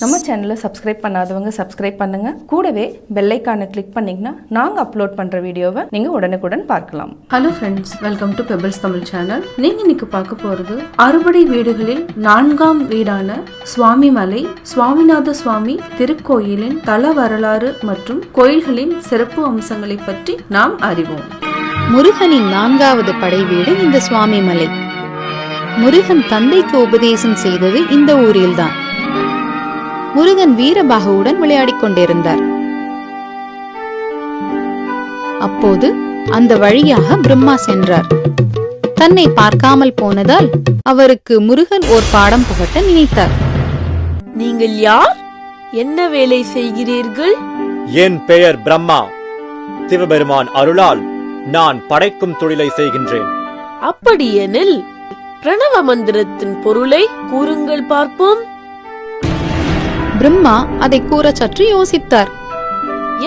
நம்ம சேனலை சப்ஸ்கிரைப் பண்ணாதவங்க சப்ஸ்கிரைப் பண்ணுங்க. கூடவே பெல்லைக்கானை கிளிக் பண்ணிங்கன்னா நாங்கள் அப்லோட் பண்ணுற வீடியோவை நீங்கள் உடனுக்குடன் பார்க்கலாம். Hello friends welcome to pebbles Tamil channel நீங்க இன்னைக்கு பார்க்க போறது அறுபடை வீடுகளில் நான்காம் வீடான சுவாமிமலை சுவாமிநாத சுவாமி திருக்கோயிலின் தல வரலாறு மற்றும் கோயில்களின் சிறப்பு அம்சங்களை பற்றி நாம் அறிவோம். முருகனின் நான்காவது படை வீடு இந்த சுவாமிமலை. முருகன் தந்தைக்கு உபதேசம் செய்தது இந்த ஊரில்தான். முருகன் வீரபாகுவுடன் விளையாடிக் கொண்டிருந்தார். அப்போது அந்த வழியாக பிரம்மா சென்றார். தன்னை பார்க்காமல் போனதால் அவருக்கு முருகன் ஓர் பாடம் புகட்ட நினைத்தார். நீங்கள் யார்? என்ன வேலை செய்கிறீர்கள்? என் பெயர் பிரம்மா. சிவபெருமான் அருளால் நான் படைக்கும் தொழிலை செய்கின்றேன். அப்படியெனில் பிரணவ மந்திரத்தின் பொருளை கூறுங்கள் பார்ப்போம். பிரம்மா அதை கூற சற்று யோசித்தார்.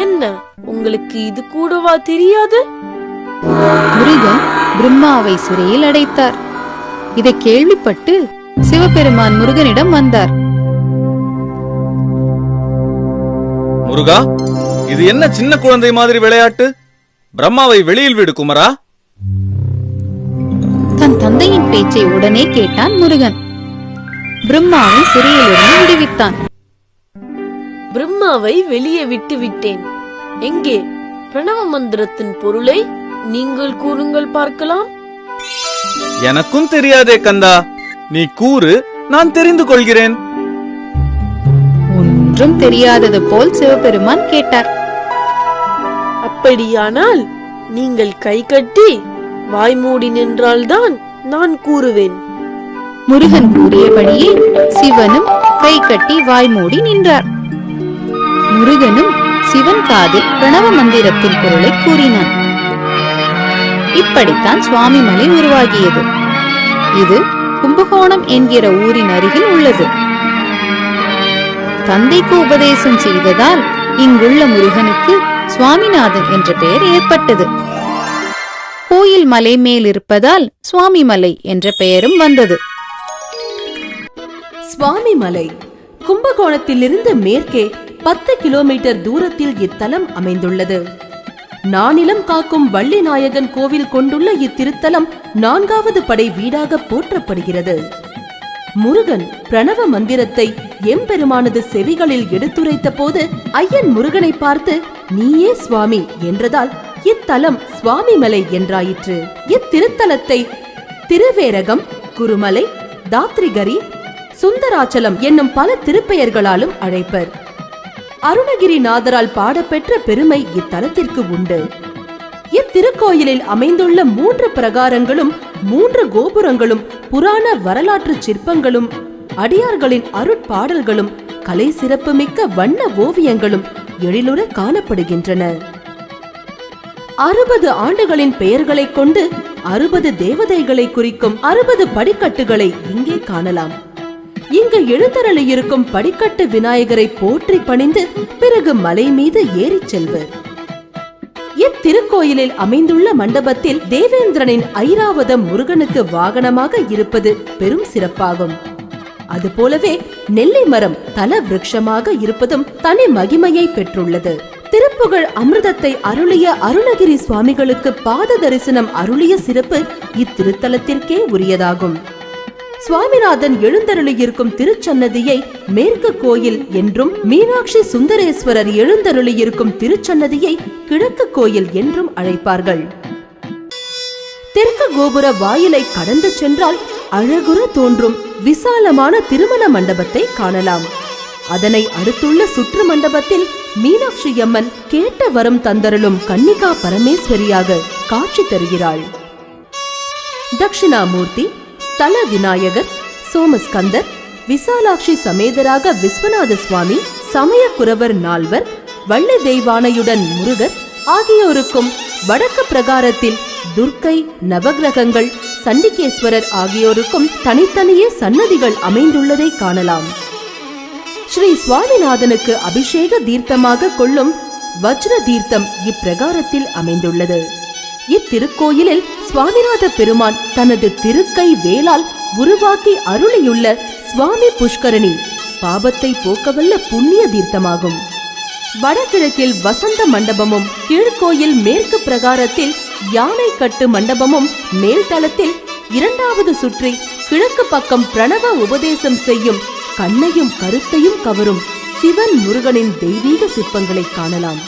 என்ன உங்களுக்கு இது கூடவா தெரியாது? முருகன் பிரம்மாவை சிறையில் அடைத்தார். இதை கேள்விப்பட்டு சிவபெருமான் முருகனிடம் வந்தார். முருகா இது என்ன சின்ன குழந்தை மாதிரி விளையாட்டு? பிரம்மாவை வெளியில் விடு குமரா. தன் தந்தையின் பேச்சை உடனே கேட்டான் முருகன். பிரம்மாவை சிறையிலிருந்து விடுவித்தான். பிரம்மாவை வெளியே விட்டு விட்டேன் எங்கே? பிரணவ மந்திரத்தின் பொருளை நீங்கள் கூறுங்கள் பார்க்கலாம். எனக்கும் தெரியாதே கந்தா. நீ கூறு நான் தெரிந்து கொள்கிறேன். ஒன்றும் தெரியாதது போல் சிவபெருமான் கேட்டார். அப்படியானால் நீங்கள் கை கட்டி வாய் மூடி நின்றால்தான் நான் கூறுவேன். முருகன் கூறியபடியே சிவனும் கை கட்டி வாய் மூடி நின்றார். முருகனும் சிவன் காதில் பிரணவ மந்திரத்தின் பொருளை கூறினான். இப்படித்தான் சுவாமிமலை உருவாகியது. இது கும்பகோணம் என்கிற ஊரின் அருகில் உள்ளது. தந்தைக்கு உபதேசம் செய்ததால் இங்குள்ள முருகனுக்கு சுவாமிநாதன் என்ற பெயர் ஏற்பட்டது. கோயில் மலை மேல் இருப்பதால் சுவாமி மலை என்ற பெயரும் வந்தது. சுவாமி மலை கும்பகோணத்திலிருந்து மேற்கே பத்து கிலோமீட்டர் தூரத்தில் இத்தலம் அமைந்துள்ளது. நானிலம் காக்கும் வள்ளி நாயகன் கோவில் கொண்டுள்ள இத்திருத்தலம் நான்காவது படை வீடாக போற்றப்படுகிறது. முருகன் பிரணவ மந்திரத்தை எம்பெருமானது செவிகளில் எடுத்துரைத்த போது ஐயன் முருகனை பார்த்து நீயே சுவாமி என்றதால் இத்தலம் சுவாமி மலை என்றாயிற்று. இத்திருத்தலத்தை திருவேரகம் குருமலை தாத்ரிகரி சுந்தராச்சலம் என்னும் பல திருப்பெயர்களாலும் அழைப்பர். அருணகிரிநாதரால் பாடப்பெற்ற பெருமை இத்தலத்திற்கு உண்டு. இத்திருக்கோயிலில் அமைந்துள்ள மூன்று பிரகாரங்களும் மூன்று கோபுரங்களும் புராண வரலாற்று சிற்பங்களும் அடியார்களின் அருட்பாடல்களும் கலை சிறப்புமிக்க வண்ண ஓவியங்களும் எழிலுற காணப்படுகின்றன. அறுபது ஆண்டுகளின் பெயர்களைக் கொண்டு அறுபது தேவதைகளை குறிக்கும் அறுபது படிக்கட்டுகளை இங்கே காணலாம். இங்கு எழுந்தருளியிருக்கும் படிக்கட்டு விநாயகரை போற்றி பணிந்து பிறகு மலை மீது ஏறிச் செல்வர். இத்திருக்கோயிலில் அமைந்துள்ள மண்டபத்தில் தேவேந்திரனின் ஐராவதம் முருகனுக்கு வாகனமாக இருப்பது பெரும் சிறப்பாகும். அதுபோலவே நெல்லை மரம் தல விருட்சமாக இருப்பதும் தனி மகிமையை பெற்றுள்ளது. திருப்புகழ் அமிர்தத்தை அருளிய அருணகிரி சுவாமிகளுக்கு பாத தரிசனம் அருளிய சிறப்பு இத்திருத்தலத்திற்கே உரியதாகும். சுவாமிநாதன் எழுந்தருளியிருக்கும் திருச்சன்னதியை மேற்கு கோயில் என்றும் மீனாட்சி சுந்தரேஸ்வரர் எழுந்தருளியிருக்கும் திருச்சன்னதியை கிழக்கு கோயில் என்றும் அழைப்பார்கள். தெற்கு கோபுர வாயிலை கடந்து சென்றால் அழகுற தோன்றும் விசாலமான திருமண மண்டபத்தை காணலாம். அதனை அடுத்துள்ள சுற்று மண்டபத்தில் மீனாட்சி அம்மன் கேட்ட வரம் தந்தருளும் கன்னிகா பரமேஸ்வரியாக காட்சி தருகிறாள். தட்சிணாமூர்த்தி ஸ்தல விநாயகர் சோமஸ்கந்தர் விசாலாட்சி சமேதராக விஸ்வநாத சுவாமி சமயக்குறவர் நால்வர் வள்ளி தெய்வானையுடன் முருகர் ஆகியோருக்கும் வடக்கு பிரகாரத்தில் துர்க்கை நவகிரகங்கள் சண்டிகேஸ்வரர் ஆகியோருக்கும் தனித்தனியே சன்னதிகள் அமைந்துள்ளதை காணலாம். ஸ்ரீ சுவாமிநாதனுக்கு அபிஷேக தீர்த்தமாக கொள்ளும் வஜ்ர தீர்த்தம் இப்பிரகாரத்தில் அமைந்துள்ளது. இத்திருக்கோயிலில் சுவாமிநாத பெருமான் தனது திருக்கை வேளால் உருவாக்கி அருளியுள்ள சுவாமி புஷ்கரணி பாபத்தை போக்கவல்ல புண்ணிய தீர்த்தமாகும். வடகிழக்கில் வசந்த மண்டபமும் கீழ்கோயில் மேற்கு பிரகாரத்தில் யானை கட்டு மண்டபமும் மேல்தளத்தில் இரண்டாவது சுற்றி கிழக்கு பக்கம் பிரணவ உபதேசம் செய்யும் கண்ணையும் கருத்தையும் கவரும் சிவன் முருகனின் தெய்வீக சிற்பங்களை காணலாம்.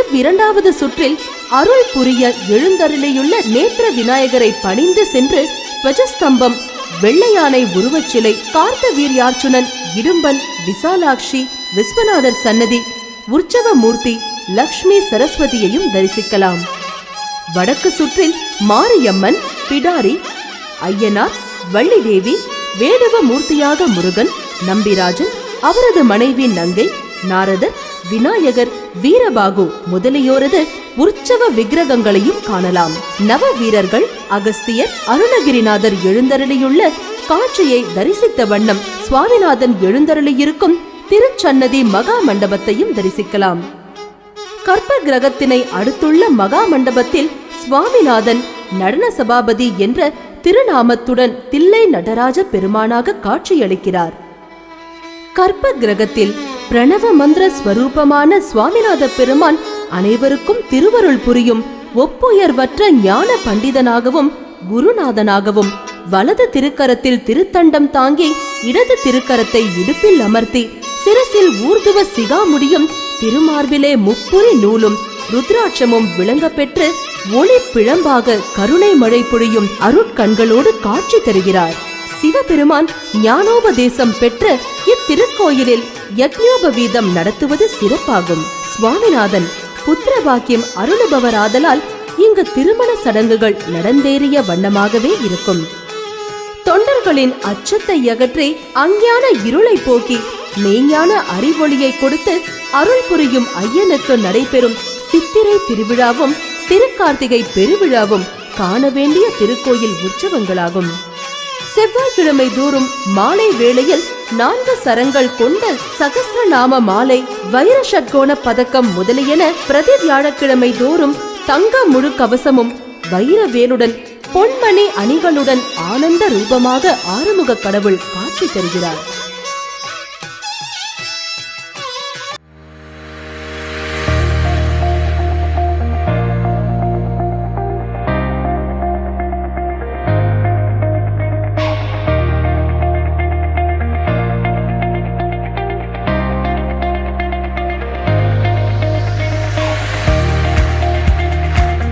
இவ்விரண்டாவது சுற்றில் அருள் புரிய எழுந்தருளியுள்ள நேத்திர விநாயகரை பணிந்து சென்று துவஜஸ்தம்பம் வெள்ளையானை உருவச் சிலை கார்த்த வீர்யார்ச்சுனன் இடும்பன் விசாலாட்சி விஸ்வநாதர் சன்னதி உற்சவ மூர்த்தி லக்ஷ்மி சரஸ்வதியையும் தரிசிக்கலாம். வடக்கு சுற்றில் மாரியம்மன் பிடாரி ஐயனார் வள்ளிதேவி வேடுவ மூர்த்தியாக முருகன் நம்பிராஜன் அவரது மனைவி நங்கை நாரதர் விநாயகர் வீரபாகு முதலியோரது உற்சவ விக்கிரகங்களையும் காணலாம். நவ வீரர்கள் அகஸ்தியர் அருணகிரிநாதர் எழுந்தருளியுள்ள காட்சியை தரிசித்த வண்ணம் சுவாமிநாதன் எழுந்தருளியிருக்கும் திருச்சன்னதி மகா மண்டபத்தையும் தரிசிக்கலாம். கற்ப கிரகத்தினை அடுத்துள்ள மகா மண்டபத்தில் சுவாமிநாதன் நடன சபாபதி என்ற திருநாமத்துடன் தில்லை நடராஜ பெருமானாக காட்சியளிக்கிறார். கற்ப கிரகத்தில் பிரணவ மந்திர ஸ்வரூபமான சுவாமிநாத பெருமான் அனைவருக்கும் திருவருள் புரியும் ஒப்புயர்வற்ற ஞான பண்டிதனாகவும் குருநாதனாகவும் வலது திருக்கரத்தில் திருத்தண்டம் தாங்கி இடது திருக்கரத்தை இடுப்பில் அமர்த்தி சிரசில் ஊர்துவ சிகாமுடியும் திருமார்பிலே முப்புரி நூலும் ருத்ராட்சமும் விளங்க பெற்று ஒளி பிழம்பாக கருணை மழை பொழியும் அருட்கண்களோடு காட்சி தருகிறார். சிவபெருமான் ஞானோபதேசம் பெற்ற இத்திருக்கோயிலில் யக்ஞோபவீதம் நடத்துவது சிறப்பாகும். சுவாமிநாதன் புத்திர பாக்கியம் அருளுபவராதலால் இங்கு திருமண சடங்குகள் நடந்தேறிய வண்ணமாகவே இருக்கும். தொண்டர்களின் அச்சத்தை அகற்றி அஞ்ஞான இருளை போக்கி மெய்ஞான அறிவொளியை கொடுத்து அருள் புரியும் ஐயனுக்கு நடைபெறும் சித்திரை திருவிழாவும் திருக்கார்த்திகை பெருவிழாவும் காண வேண்டிய திருக்கோயில் உற்சவங்களாகும். செவ்வாய்க்கிழமை தோறும் மாலை வேளையில் நான்கு சரங்கள் கொண்ட சகசிரநாம மாலை வைர ஷட்கோண பதக்கம் முதலியன பிரதி வியாழக்கிழமை தோறும் தங்க முழு கவசமும் வைர வேலுடன் பொன்மணி அணிகளுடன் ஆனந்த ரூபமாக ஆறுமுக கடவுள் காட்சி தருகிறார்.